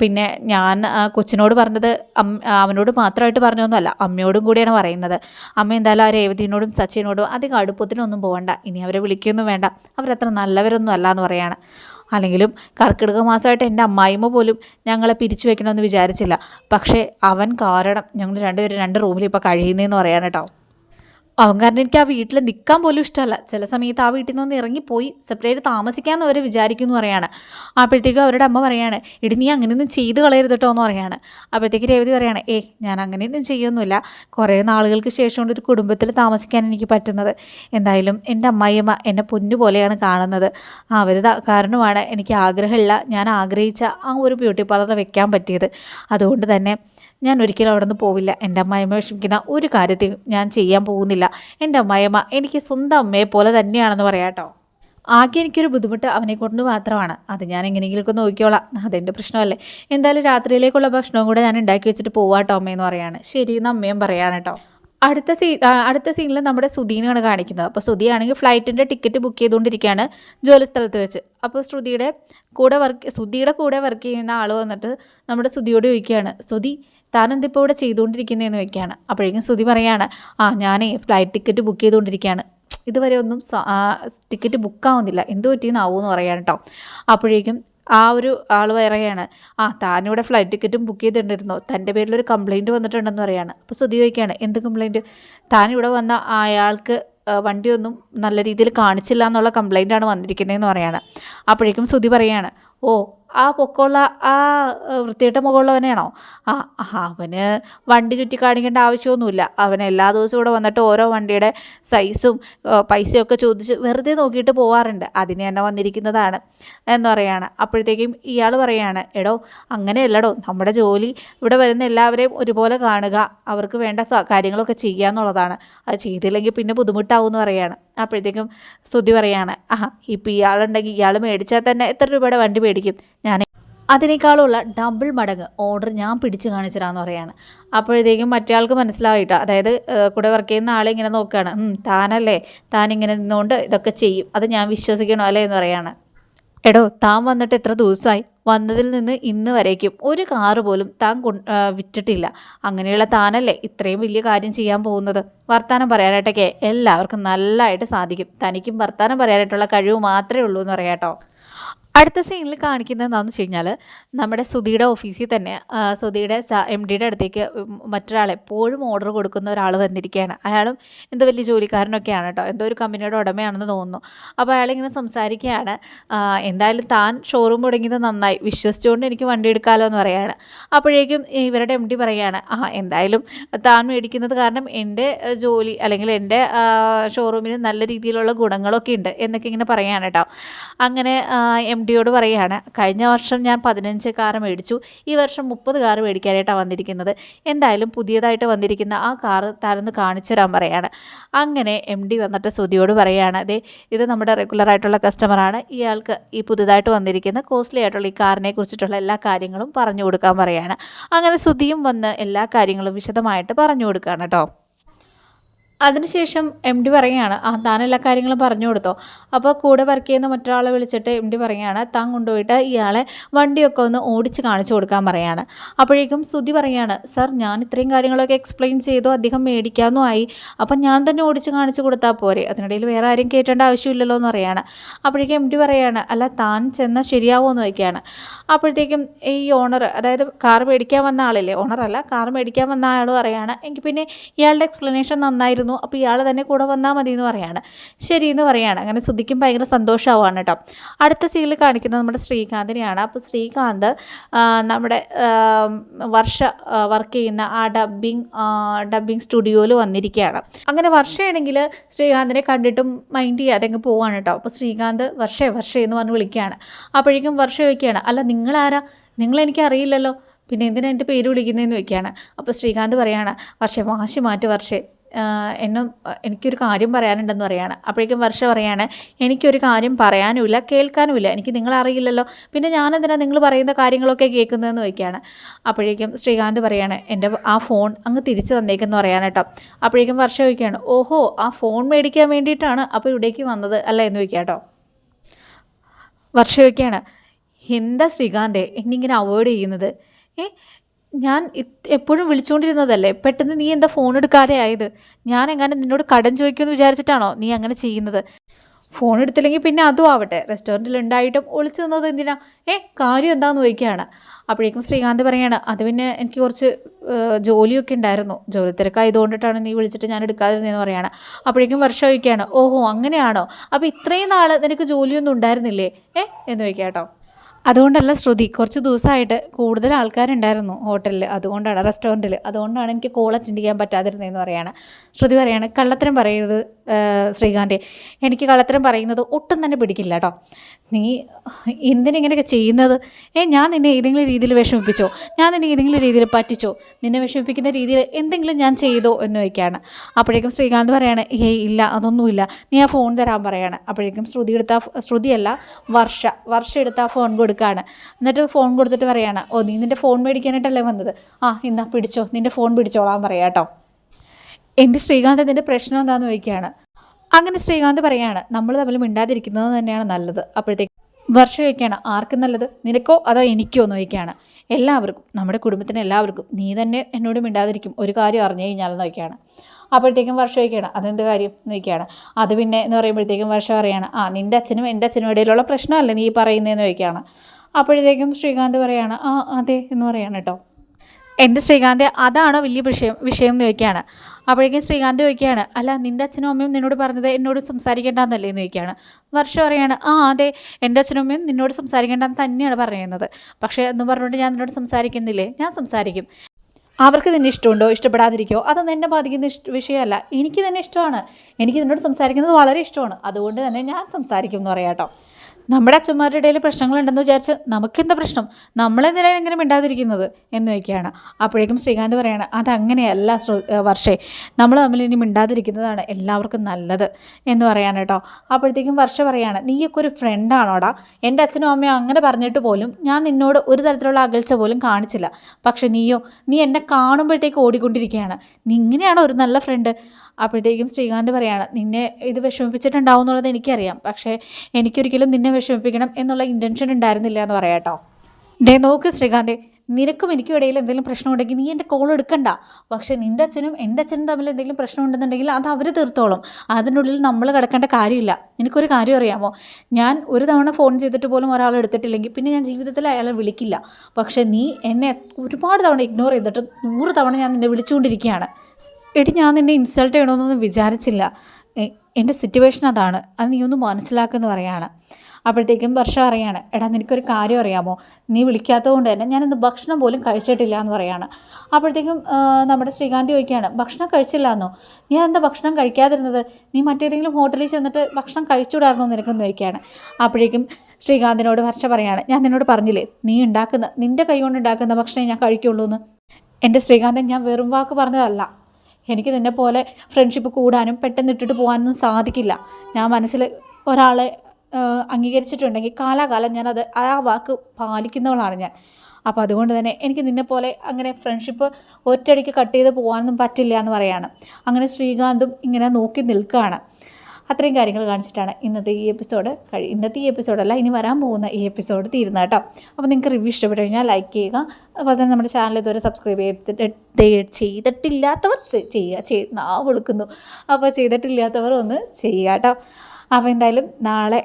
പിന്നെ ഞാൻ കൊച്ചിനോട് പറഞ്ഞത് അവനോട് മാത്രമായിട്ട് പറഞ്ഞതൊന്നുമല്ല അമ്മയോടും കൂടിയാണ് പറയുന്നത്. അമ്മ എന്തായാലും ആ രേവതിനോടും സച്ചിനോടും അധികം അടുപ്പത്തിനൊന്നും പോകണ്ട ഇനി അവരെ വിളിക്കൊന്നും വേണ്ട. അവരത്ര നല്ലവരൊന്നും അല്ല എന്ന് പറയാണ്. അല്ലെങ്കിലും കർക്കിടക മാസമായിട്ട് എന്റെ അമ്മായിമ്മ പോലും ഞങ്ങളെ പിരിച്ചു വെക്കണമെന്ന് വിചാരിച്ചില്ല. പക്ഷേ അവൻ കാരണം ഞങ്ങൾ രണ്ടുപേരും രണ്ട് റൂമിൽ ഇപ്പോൾ കഴിയുന്നതെന്ന് പറയാണ് അവൻ കാരണം എനിക്ക് ആ വീട്ടിൽ നിൽക്കാൻ പോലും ഇഷ്ടമല്ല. ചില സമയത്ത് ആ വീട്ടിൽ നിന്ന് ഇറങ്ങിപ്പോയി സെപ്പറേറ്റ് താമസിക്കാമെന്ന് അവർ വിചാരിക്കുന്നു പറയാണ്. അപ്പോഴത്തേക്കും അവരുടെ അമ്മ പറയാണ് ഇടി നീ അങ്ങനെയൊന്നും ചെയ്ത് കളയരുത് കേട്ടോ എന്ന് പറയാണ്. അപ്പോഴത്തേക്ക് രേവതി പറയാണ് ഏ ഞാൻ അങ്ങനെയൊന്നും ചെയ്യൊന്നുമില്ല. കുറേ നാളുകൾക്ക് ശേഷമാണ് ഒരു കുടുംബത്തിൽ താമസിക്കാൻ എനിക്ക് പറ്റുന്നത്. എന്തായാലും എന്റെ അമ്മായിയമ്മ എന്നെ പൊന്നു പോലെയാണ് കാണുന്നത്. അവർ കാരണമാണ് എനിക്ക് ആഗ്രഹമില്ല. ഞാൻ ആഗ്രഹിച്ച ആ ഒരു ബ്യൂട്ടി പാർലർ വെക്കാൻ പറ്റിയത്. അതുകൊണ്ട് തന്നെ ഞാൻ ഒരിക്കലും അവിടെ നിന്ന് പോവില്ല. എന്റെ അമ്മായിമ്മ വിഷമിക്കുന്ന ഒരു കാര്യത്തിൽ ഞാൻ ചെയ്യാൻ പോകുന്നില്ല. എന്റെ അമ്മായിമ്മ എനിക്ക് സ്വന്തം അമ്മയെ പോലെ തന്നെയാണെന്ന് പറയാം കേട്ടോ. ആകെ എനിക്കൊരു ബുദ്ധിമുട്ട് അവനെ കൊണ്ട് മാത്രമാണ്. അത് ഞാൻ എങ്ങനെയെങ്കിലുമൊക്കെ നോക്കിക്കോളാം. അതെന്റെ പ്രശ്നമല്ലേ. എന്തായാലും രാത്രിയിലേക്കുള്ള ഭക്ഷണവും കൂടെ ഞാൻ ഉണ്ടാക്കി വെച്ചിട്ട് പോവാട്ടോ അമ്മയെന്ന് പറയാണ്. ശരി എന്ന് അമ്മയും പറയാണ് കേട്ടോ. അടുത്ത സീ അടുത്ത സീനിൽ നമ്മുടെ സുധീനാണ് കാണിക്കുന്നത്. അപ്പോൾ സുധിയാണെങ്കിൽ ഫ്ലൈറ്റിന്റെ ടിക്കറ്റ് ബുക്ക് ചെയ്തുകൊണ്ടിരിക്കുകയാണ് ജോലി സ്ഥലത്ത് വെച്ച്. അപ്പോൾ ശ്രുതിയുടെ കൂടെ വർക്ക് സുധിയുടെ കൂടെ വർക്ക് ചെയ്യുന്ന ആൾ വന്നിട്ട് നമ്മുടെ സുധിയോട് ചോദിക്കുകയാണ്. സുധി താൻ എന്തിപ്പോൾ ഇവിടെ ചെയ്തുകൊണ്ടിരിക്കുന്നതെന്ന് വെക്കുകയാണ് അപ്പോഴേക്കും സ്തുതി പറയാണ് ആ ഞാനേ ഫ്ലൈറ്റ് ടിക്കറ്റ് ബുക്ക് ചെയ്തുകൊണ്ടിരിക്കുകയാണ്. ഇതുവരെ ഒന്നും ടിക്കറ്റ് ബുക്ക് ടിക്കറ്റ് ബുക്കാവുന്നില്ല എന്ത് പറ്റിയെന്നാവുമെന്ന് പറയാണ് കേട്ടോ അപ്പോഴേക്കും ആ ഒരു ആൾ പറയാണ് ആ താനിവിടെ ഫ്ലൈറ്റ് ടിക്കറ്റും ബുക്ക് ചെയ്തിട്ടുണ്ടായിരുന്നോ? തന്റെ പേരിലൊരു കംപ്ലയിന്റ് വന്നിട്ടുണ്ടെന്ന് പറയാണ്. അപ്പോൾ സ്തുതി ചോദിക്കുകയാണ് എന്ത് കംപ്ലയിന്റ് താനിവിടെ വന്ന അയാൾക്ക് വണ്ടിയൊന്നും നല്ല രീതിയിൽ കാണിച്ചില്ല എന്നുള്ള കംപ്ലയിന്റാണ് വന്നിരിക്കുന്നതെന്ന് പറയാണ്. അപ്പോഴേക്കും സ്തുതി പറയാണ് ഓ ആ പൊക്കമുള്ള ആ വൃത്തിയിട്ട മുഖമുള്ളവനെയാണോ? ആ അവന് വണ്ടി ചുറ്റി കാണിക്കേണ്ട ആവശ്യമൊന്നുമില്ല. അവൻ എല്ലാ ദിവസവും ഇവിടെ വന്നിട്ട് ഓരോ വണ്ടിയുടെ സൈസും പൈസയൊക്കെ ചോദിച്ച് വെറുതെ നോക്കിയിട്ട് പോവാറുണ്ട്. അതിന് തന്നെ വന്നിരിക്കുന്നതാണ് എന്ന് പറയാണ്. അപ്പോഴത്തേക്കും ഇയാൾ പറയാണ് എടോ അങ്ങനെയല്ലടോ. നമ്മുടെ ജോലി ഇവിടെ വരുന്ന എല്ലാവരെയും ഒരുപോലെ കാണുക. അവർക്ക് വേണ്ട കാര്യങ്ങളൊക്കെ ചെയ്യുക എന്നുള്ളതാണ് അത് ചെയ്തില്ലെങ്കിൽ പിന്നെ ബുദ്ധിമുട്ടാവും എന്ന് പറയാണ്. അപ്പോഴത്തേക്കും സ്തുതി പറയാണ് ആ ഇപ്പോൾ ഇയാളുണ്ടെങ്കിൽ ഇയാൾ മേടിച്ചാൽ തന്നെ എത്ര രൂപയുടെ വണ്ടി മേടിക്കും? ഞാൻ അതിനേക്കാളുള്ള ഡബിൾ മടങ്ങ് ഓർഡർ ഞാൻ പിടിച്ചു കാണിച്ചതാന്ന് പറയാണ്. അപ്പോഴത്തേക്കും മറ്റേയാൾക്ക് മനസ്സിലായിട്ടോ അതായത് കൂടെ വർക്ക് ചെയ്യുന്ന ആളെ ഇങ്ങനെ നോക്കുകയാണ് താനല്ലേ താൻ ഇങ്ങനെ നിന്നുകൊണ്ട് ഇതൊക്കെ ചെയ്യും അത് ഞാൻ വിശ്വസിക്കണോ അല്ലേ? എന്ന് പറയാണ്. എടോ താൻ വന്നിട്ട് എത്ര ദിവസമായി വന്നതിൽ നിന്ന് ഇന്ന് വരേക്കും. ഒരു കാറ് പോലും താൻ വിറ്റിട്ടില്ല. അങ്ങനെയുള്ള താനല്ലേ ഇത്രയും വലിയ കാര്യം ചെയ്യാൻ പോകുന്നത്? വർത്തമാനം പറയാനായിട്ടൊക്കെ എല്ലാവർക്കും നല്ലതായിട്ട് സാധിക്കും. തനിക്കും വർത്തമാനം പറയാനായിട്ടുള്ള കഴിവ് മാത്രമേ ഉള്ളൂ എന്ന് പറയാട്ടോ. അടുത്ത സീനിൽ കാണിക്കുന്നത് എന്താണെന്ന് വെച്ച് കഴിഞ്ഞാൽ നമ്മുടെ സുധിയുടെ ഓഫീസിൽ തന്നെ സുധിയുടെ എം ഡിയുടെ അടുത്തേക്ക് മറ്റൊരാൾ എപ്പോഴും ഓർഡർ കൊടുക്കുന്ന ഒരാൾ വന്നിരിക്കുകയാണ്. അയാളും എന്തോ വലിയ ജോലിക്കാരനൊക്കെയാണ് കേട്ടോ. എന്തോ ഒരു കമ്പനിയുടെ ഉടമയാണെന്ന് തോന്നുന്നു. അപ്പോൾ അയാളിങ്ങനെ സംസാരിക്കുകയാണ് എന്തായാലും താൻ ഷോറൂം തുടങ്ങിയത് നന്നായി. വിശ്വസിച്ചുകൊണ്ട് എനിക്ക് വണ്ടി എടുക്കാമല്ലോ എന്ന് പറയുകയാണ് അപ്പോഴേക്കും ഇവരുടെ എം ഡി പറയുകയാണ് ആ എന്തായാലും താൻ മേടിക്കുന്നത് കാരണം എന്റെ ജോലി അല്ലെങ്കിൽ എന്റെ ഷോറൂമിന് നല്ല രീതിയിലുള്ള ഗുണങ്ങളൊക്കെ ഉണ്ട് എന്നൊക്കെ ഇങ്ങനെ പറയുകയാണ് കേട്ടോ. അങ്ങനെ എം ഡിയോട് പറയുകയാണ് കഴിഞ്ഞ വർഷം ഞാൻ പതിനഞ്ച് കാർ മേടിച്ചു ഈ വർഷം മുപ്പത് കാർ മേടിക്കാനായിട്ടാണ് വന്നിരിക്കുന്നത്. എന്തായാലും പുതിയതായിട്ട് വന്നിരിക്കുന്ന ആ കാർ താരൊന്ന് കാണിച്ചു തരാൻ പറയുകയാണ് അങ്ങനെ എം ഡി വന്നിട്ട് സുതിയോട് പറയുകയാണ് അതെ ഇത് നമ്മുടെ റെഗുലർ ആയിട്ടുള്ള കസ്റ്റമറാണ് ഇയാൾക്ക് ഈ പുതുതായിട്ട് വന്നിരിക്കുന്ന കോസ്റ്റ്ലി ആയിട്ടുള്ള ഈ കാറിനെ കുറിച്ചിട്ടുള്ള എല്ലാ കാര്യങ്ങളും പറഞ്ഞു കൊടുക്കാൻ പറയുകയാണ് അങ്ങനെ സുതിയും വന്ന് എല്ലാ കാര്യങ്ങളും വിശദമായിട്ട് പറഞ്ഞു കൊടുക്കുകയാണ് കേട്ടോ. അതിനുശേഷം എം ഡി പറയുകയാണ് ആ താൻ എല്ലാ കാര്യങ്ങളും പറഞ്ഞു കൊടുത്തോ. അപ്പോൾ കൂടെ വർക്ക് ചെയ്യുന്ന മറ്റൊരാളെ വിളിച്ചിട്ട് എം ഡി പറയുകയാണ് താൻ കൊണ്ടുപോയിട്ട് ഇയാളെ വണ്ടിയൊക്കെ ഒന്ന് ഓടിച്ച് കാണിച്ചു കൊടുക്കാൻ പറയാണ്. അപ്പോഴേക്കും സുധി പറയാണ് സർ ഞാൻ ഇത്രയും കാര്യങ്ങളൊക്കെ എക്സ്പ്ലെയിൻ ചെയ്തു അധികം മേടിക്കാമെന്നും ആയി. അപ്പം ഞാൻ തന്നെ ഓടിച്ച് കാണിച്ചു കൊടുത്താൽ പോരെ. അതിനിടയിൽ വേറെ ആരും കേട്ടേണ്ട ആവശ്യമില്ലല്ലോ എന്ന് പറയാണ്. അപ്പോഴേക്കും എം ഡി പറയാണ് അല്ല താൻ ചെന്നാൽ ശരിയാവുമോ എന്ന് ചോദിക്കുകയാണ്. അപ്പോഴത്തേക്കും ഈ ഓണർ അതായത് കാർ മേടിക്കാൻ വന്ന ആളില്ലേ ഓണറല്ല കാർ മേടിക്കാൻ വന്ന ആൾ പറയാണ് എനിക്ക് പിന്നെ ഇയാളുടെ എക്സ്പ്ലനേഷൻ നന്നായിരുന്നു അപ്പോൾ ഇയാൾ തന്നെ കൂടെ വന്നാൽ മതി എന്ന് പറയാണ്. ശരി എന്ന് പറയാണ്. അങ്ങനെ ശ്രുതിക്കും ഭയങ്കര സന്തോഷമാവാണ് കേട്ടോ. അടുത്ത സീനിൽ കാണിക്കുന്നത് നമ്മുടെ ശ്രീകാന്തിനെയാണ്. അപ്പോൾ ശ്രീകാന്ത് നമ്മുടെ വർഷ വർക്ക് ചെയ്യുന്ന ആ ഡബ്ബിങ് ഡബ്ബിങ് സ്റ്റുഡിയോയിൽ വന്നിരിക്കുകയാണ്. അങ്ങനെ വർഷയാണെങ്കിൽ ശ്രീകാന്തിനെ കണ്ടിട്ടും മൈൻഡ് ചെയ്യാതെ അങ്ങ് പോവാണ് കേട്ടോ. അപ്പോൾ ശ്രീകാന്ത് വർഷേ വർഷേ എന്ന് പറഞ്ഞ് വിളിക്കുകയാണ്. അപ്പോഴേക്കും വർഷ ചോദിക്കുകയാണ് അല്ല നിങ്ങളാരാ? നിങ്ങളെനിക്ക് അറിയില്ലല്ലോ പിന്നെ എന്തിനാ എന്റെ പേര് വിളിക്കുന്നതെന്ന് ചോദിക്കുകയാണ്. അപ്പോൾ ശ്രീകാന്ത് പറയാണ് വർഷേ വാശി മാറ്റി വർഷേ. എന്നെ എനിക്കൊരു കാര്യം പറയാനുണ്ടെന്ന് പറയാണ്. അപ്പോഴേക്കും വർഷ പറയാണ് എനിക്കൊരു കാര്യം പറയാനുമില്ല കേൾക്കാനുമില്ല. എനിക്ക് നിങ്ങളറിയില്ലല്ലോ പിന്നെ ഞാനെന്തിനാ നിങ്ങൾ പറയുന്ന കാര്യങ്ങളൊക്കെ കേൾക്കുന്നതെന്ന് ചോദിക്കുകയാണ്. അപ്പോഴേക്കും ശ്രീകാന്ത് പറയാണ് എന്റെ ആ ഫോൺ അങ്ങ് തിരിച്ചു തന്നേക്കെന്ന് പറയാണ് കേട്ടോ. അപ്പോഴേക്കും വർഷ ചോദിക്കുകയാണ് ഓഹോ ആ ഫോൺ മേടിക്കാൻ വേണ്ടിയിട്ടാണ് അപ്പോൾ ഇവിടേക്ക് വന്നത് അല്ല? എന്ന് ചോദിക്കാം കേട്ടോ. വർഷ ചോദിക്കുകയാണ് എന്താ ശ്രീകാന്തേ എന്നിങ്ങനെ അവോയ്ഡ് ചെയ്യുന്നത്? ഏ ഞാൻ എപ്പോഴും വിളിച്ചുകൊണ്ടിരുന്നതല്ലേ? പെട്ടെന്ന് നീ എന്താ ഫോൺ എടുക്കാതെ ആയത്? ഞാൻ എങ്ങനെ നിന്നോട് കടം ചോദിക്കുമെന്ന് വിചാരിച്ചിട്ടാണോ നീ അങ്ങനെ ചെയ്യുന്നത്? ഫോൺ എടുത്തില്ലെങ്കിൽ പിന്നെ അതും ആവട്ടെ. റെസ്റ്റോറന്റിൽ ഉണ്ടായിട്ടും ഒളിച്ചു നിന്നത് എന്തിനാ? ഏ കാര്യം എന്താന്ന് ചോദിക്കുകയാണ്. അപ്പോഴേക്കും ശ്രീകാന്ത് പറയാണ് അത് പിന്നെ എനിക്ക് കുറച്ച് ജോലിയൊക്കെ ഉണ്ടായിരുന്നു. ജോലി തിരക്കായതുകൊണ്ടിട്ടാണ് നീ വിളിച്ചിട്ട് ഞാൻ എടുക്കാതിരുന്നതെന്ന് പറയുകയാണ് അപ്പോഴേക്കും വർഷം ചോദിക്കുകയാണ് ഓഹോ അങ്ങനെയാണോ? അപ്പോൾ ഇത്രയും നാൾ നിനക്ക് ജോലിയൊന്നും ഉണ്ടായിരുന്നില്ലേ? ഏ? എന്ന് ചോദിക്കാം കേട്ടോ. അതുകൊണ്ടല്ല ശ്രുതി കുറച്ച് ദിവസമായിട്ട് കൂടുതൽ ആൾക്കാരുണ്ടായിരുന്നു ഹോട്ടലിൽ അതുകൊണ്ടാണ് റെസ്റ്റോറന്റിൽ അതുകൊണ്ടാണ് എനിക്ക് കോൾ അറ്റൻഡ് ചെയ്യാൻ പറ്റാതിരുന്നതെന്ന് പറയുകയാണ് ശ്രുതി പറയാണ് കള്ളത്തരം പറയരുത് ശ്രീകാന്തി. എനിക്ക് കള്ളത്തരം പറയുന്നത് ഒട്ടും തന്നെ പിടിക്കില്ല കേട്ടോ നീ എന്തിനിങ്ങനെയൊക്കെ ചെയ്യുന്നത്? ഏ ഞാൻ നിന്നെ ഏതെങ്കിലും രീതിയിൽ വിഷമിപ്പിച്ചോ? ഞാൻ നിന്നെ ഏതെങ്കിലും രീതിയിൽ പറ്റിച്ചോ? നിന്നെ വിഷമിപ്പിക്കുന്ന രീതിയിൽ എന്തെങ്കിലും ഞാൻ ചെയ്തോ എന്ന് ചോദിക്കുകയാണ്. അപ്പോഴേക്കും ശ്രീകാന്ത് പറയാണ് ഏയ് ഇല്ല അതൊന്നുമില്ല. നീ ആ ഫോൺ തരാൻ പറയാണ്. അപ്പോഴേക്കും ശ്രുതി എടുത്ത ശ്രുതിയല്ല വർഷ. വർഷ എടുത്ത ആ ഫോൺ കൊടുക്കുകയാണ്. എന്നിട്ട് ഫോൺ കൊടുത്തിട്ട് പറയാണ് ഓ നീ നിന്റെ ഫോൺ മേടിക്കാനായിട്ടല്ലേ വന്നത്? ആ ഇന്നാ പിടിച്ചോ. നിന്റെ ഫോൺ പിടിച്ചോളാൻ പറയാം കേട്ടോ. എന്റെ ശ്രീകാന്ത് ഇതിന്റെ പ്രശ്നം എന്താണെന്ന് ചോദിക്കുകയാണ്. അങ്ങനെ ശ്രീകാന്ത് പറയാണ് നമ്മൾ തമ്മിൽ മിണ്ടാതിരിക്കുന്നത് തന്നെയാണ് നല്ലത്. അപ്പോഴത്തേക്ക് വർഷ ചോദിക്കുകയാണ് ആർക്കും നല്ലത്? നിനക്കോ അതോ എനിക്കോ? എന്ന് ചോദിക്കുകയാണ്. എല്ലാവർക്കും നമ്മുടെ കുടുംബത്തിന് എല്ലാവർക്കും. നീ തന്നെ എന്നോട് മിണ്ടാതിരിക്കും. ഒരു കാര്യം അറിഞ്ഞു കഴിഞ്ഞാലെന്ന് നോക്കിയാണ് അപ്പോഴത്തേക്കും വർഷം ചോദിക്കുകയാണ് അതെന്ത് കാര്യം? എന്ന് ചോദിക്കുകയാണ്. അത് പിന്നെ എന്ന് പറയുമ്പോഴത്തേക്കും വർഷം പറയാണ് ആ നിന്റെ അച്ഛനും എന്റെ അച്ഛനും ഇടയിലുള്ള പ്രശ്നമല്ലേ നീ പറയുന്നതെന്ന് ചോദിക്കുകയാണ്. അപ്പോഴത്തേക്കും ശ്രീകാന്ത് പറയാണ് ആ അതെ എന്ന് പറയാണ് കേട്ടോ. എന്റെ ശ്രീകാന്ത് അതാണോ വലിയ വിഷയം വിഷയം എന്ന് ചോദിക്കുകയാണ്. അപ്പോഴേക്കും ശ്രീകാന്ത് ചോദിക്കുകയാണ് അല്ല നിന്റെ അച്ഛനും അമ്മയും നിന്നോട് പറഞ്ഞത് എന്നോട് സംസാരിക്കേണ്ടെന്നല്ലേ? എന്ന് ചോദിക്കുകയാണ്. വർഷം പറയാണ് ആ അതെ എന്റെ അച്ഛനും അമ്മയും നിന്നോട് സംസാരിക്കേണ്ടെന്ന് തന്നെയാണ് പറയുന്നത്. പക്ഷേ എന്ന് പറഞ്ഞുകൊണ്ട് ഞാൻ നിന്നോട് സംസാരിക്കുന്നില്ലേ? ഞാൻ സംസാരിക്കും. അവർക്ക് നിന്നെ ഇഷ്ടമുണ്ടോ? ഇഷ്ടപ്പെടാതിരിക്കോ? അതൊന്നും എന്നെ ബാധിക്കുന്ന ഇഷ്ട വിഷയമല്ല. എനിക്ക് തന്നെ ഇഷ്ടമാണ്. എനിക്ക് നിന്നോട് സംസാരിക്കുന്നത് വളരെ ഇഷ്ടമാണ്. അതുകൊണ്ട് തന്നെ ഞാൻ സംസാരിക്കും എന്ന് പറയാം കേട്ടോ. നമ്മുടെ അച്ഛന്മാരുടെ ഇടയിൽ പ്രശ്നങ്ങളുണ്ടെന്ന് വിചാരിച്ച് നമുക്കെന്താ പ്രശ്നം? നമ്മളെന്തിനാണ് ഇങ്ങനെ മിണ്ടാതിരിക്കുന്നത്? എന്ന് വയ്ക്കുകയാണ് അപ്പോഴേക്കും ശ്രീകാന്ത് പറയാണ് അതങ്ങനെയല്ല വർഷേ നമ്മൾ തമ്മിൽ ഇനി മിണ്ടാതിരിക്കുന്നതാണ് എല്ലാവർക്കും നല്ലത് എന്ന് പറയാൻ കേട്ടോ. അപ്പോഴത്തേക്കും വർഷ പറയാണ് നീയൊക്കെ ഒരു ഫ്രണ്ടാണോടാ എന്റെ അച്ഛനും അമ്മയും അങ്ങനെ പറഞ്ഞിട്ട് പോലും ഞാൻ നിന്നോട് ഒരു തരത്തിലുള്ള അകൽച്ച പോലും കാണിച്ചില്ല. പക്ഷെ നീയോ നീ എന്നെ കാണുമ്പോഴത്തേക്ക് ഓടിക്കൊണ്ടിരിക്കുകയാണ്. നീ ഇങ്ങനെയാണോ ഒരു നല്ല ഫ്രണ്ട് അപ്പോഴത്തേക്കും ശ്രീകാന്ത് പറയാണ് നിന്നെ ഇത് വിഷമിപ്പിച്ചിട്ടുണ്ടാവും എന്നുള്ളത് എനിക്കറിയാം. പക്ഷേ എനിക്കൊരിക്കലും നിന്നെ വിഷമിപ്പിക്കണം എന്നുള്ള ഇന്റൻഷൻ ഉണ്ടായിരുന്നില്ല എന്ന് പറയാം കേട്ടോ. ദേ നോക്ക് ശ്രീകാന്ത് നിനക്കും എനിക്കും ഇടയിൽ എന്തെങ്കിലും പ്രശ്നം ഉണ്ടെങ്കിൽ നീ എന്റെ കോൾ എടുക്കണ്ട. പക്ഷേ നിന്റെ അച്ഛനും എന്റെ അച്ഛനും തമ്മിൽ എന്തെങ്കിലും പ്രശ്നം ഉണ്ടെന്നുണ്ടെങ്കിൽ അത് അവർ തീർത്തോളും. അതിനുള്ളിൽ നമ്മൾ കിടക്കേണ്ട കാര്യമില്ല. നിനക്കൊരു കാര്യം അറിയാമോ? ഞാൻ ഒരു തവണ ഫോൺ ചെയ്തിട്ട് പോലും ഒരാൾ എടുത്തിട്ടില്ലെങ്കിൽ പിന്നെ ഞാൻ ജീവിതത്തിൽ അയാളെ വിളിക്കില്ല. പക്ഷേ നീ എന്നെ ഒരുപാട് തവണ ഇഗ്നോർ ചെയ്തിട്ട് നൂറ് തവണ ഞാൻ നിന്നെ വിളിച്ചുകൊണ്ടിരിക്കുകയാണ്. എടി ഞാൻ നിന്നെ ഇൻസൾട്ട് ചെയ്യണമെന്നൊന്നും വിചാരിച്ചില്ല. എന്റെ സിറ്റുവേഷൻ അതാണ്. അത് നീ ഒന്ന് മനസ്സിലാക്കുമെന്ന് പറയാണ്. അപ്പോഴത്തേക്കും വർഷം അറിയാണ് എടാ നിനക്കൊരു കാര്യം അറിയാമോ? നീ വിളിക്കാത്തത് കൊണ്ട് തന്നെ ഞാനിന്ന് ഭക്ഷണം പോലും കഴിച്ചിട്ടില്ല എന്ന് പറയാണ്. അപ്പോഴത്തേക്കും നമ്മുടെ ശ്രീകാന്തി ചോദിക്കുകയാണ് ഭക്ഷണം കഴിച്ചില്ല എന്നോ നീ എന്താ ഭക്ഷണം കഴിക്കാതിരുന്നത്? നീ മറ്റേതെങ്കിലും ഹോട്ടലിൽ ചെന്നിട്ട് ഭക്ഷണം കഴിച്ചുകൂടായിരുന്നോ നിനക്കെന്ന് ചോദിക്കുകയാണ്. അപ്പോഴേക്കും ശ്രീകാന്തിനോട് വർഷ പറയാണ് ഞാൻ നിന്നോട് പറഞ്ഞില്ലേ നീ ഉണ്ടാക്കുന്ന നിന്റെ കൈ കൊണ്ട് ഉണ്ടാക്കുന്ന ഭക്ഷണം ഞാൻ കഴിക്കുള്ളൂ എന്ന് എന്റെ ശ്രീകാന്തൻ ഞാൻ വെറും വാക്ക് പറഞ്ഞതല്ല. എനിക്ക് നിന്നെ പോലെ ഫ്രണ്ട്ഷിപ്പ് കൂടാനും പെട്ടെന്ന് ഇട്ടിട്ട് പോകാനൊന്നും സാധിക്കില്ല. ഞാൻ മനസ്സിൽ ഒരാളെ അംഗീകരിച്ചിട്ടുണ്ടെങ്കിൽ കാലാകാലം ഞാനത് ആ വാക്ക് പാലിക്കുന്നവളാണ് ഞാൻ. അപ്പോൾ അതുകൊണ്ട് തന്നെ എനിക്ക് നിന്നെ പോലെ അങ്ങനെ ഫ്രണ്ട്ഷിപ്പ് ഒറ്റയടിക്ക് കട്ട് ചെയ്ത് പോകാനൊന്നും പറ്റില്ല എന്ന് പറയാണ്. അങ്ങനെ ശ്രീകാന്തും ഇങ്ങനെ നോക്കി നിൽക്കുകയാണ്. അത്രയും കാര്യങ്ങൾ കാണിച്ചിട്ടാണ് ഇന്നത്തെ ഈ എപ്പിസോഡ് കഴി ഇന്നത്തെ ഈ എപ്പിസോഡല്ല ഇനി വരാൻ പോകുന്ന ഈ എപ്പിസോഡ് തീരുന്നത് കേട്ടോ. അപ്പോൾ നിങ്ങൾക്ക് റിവ്യൂ ഇഷ്ടപ്പെട്ട് കഴിഞ്ഞാൽ ലൈക്ക് ചെയ്യുക. അതുപോലെ തന്നെ നമ്മുടെ ചാനൽ ഇതുവരെ സബ്സ്ക്രൈബ് ചെയ്തിട്ട് ചെയ്തിട്ടില്ലാത്തവർ ചെയ്യുക. ചെയ് നാ കൊടുക്കുന്നു അപ്പോൾ ചെയ്തിട്ടില്ലാത്തവർ ഒന്ന് ചെയ്യുക കേട്ടോ. അപ്പോൾ എന്തായാലും നാളെ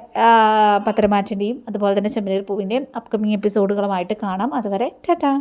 പത്രമാറ്റിന്റെയും അതുപോലെ തന്നെ ചെമ്മനീർ പൂവിന്റെയും അപ്കമിങ് എപ്പിസോഡുകളുമായിട്ട് കാണാം. അതുവരെ ടാറ്റാ.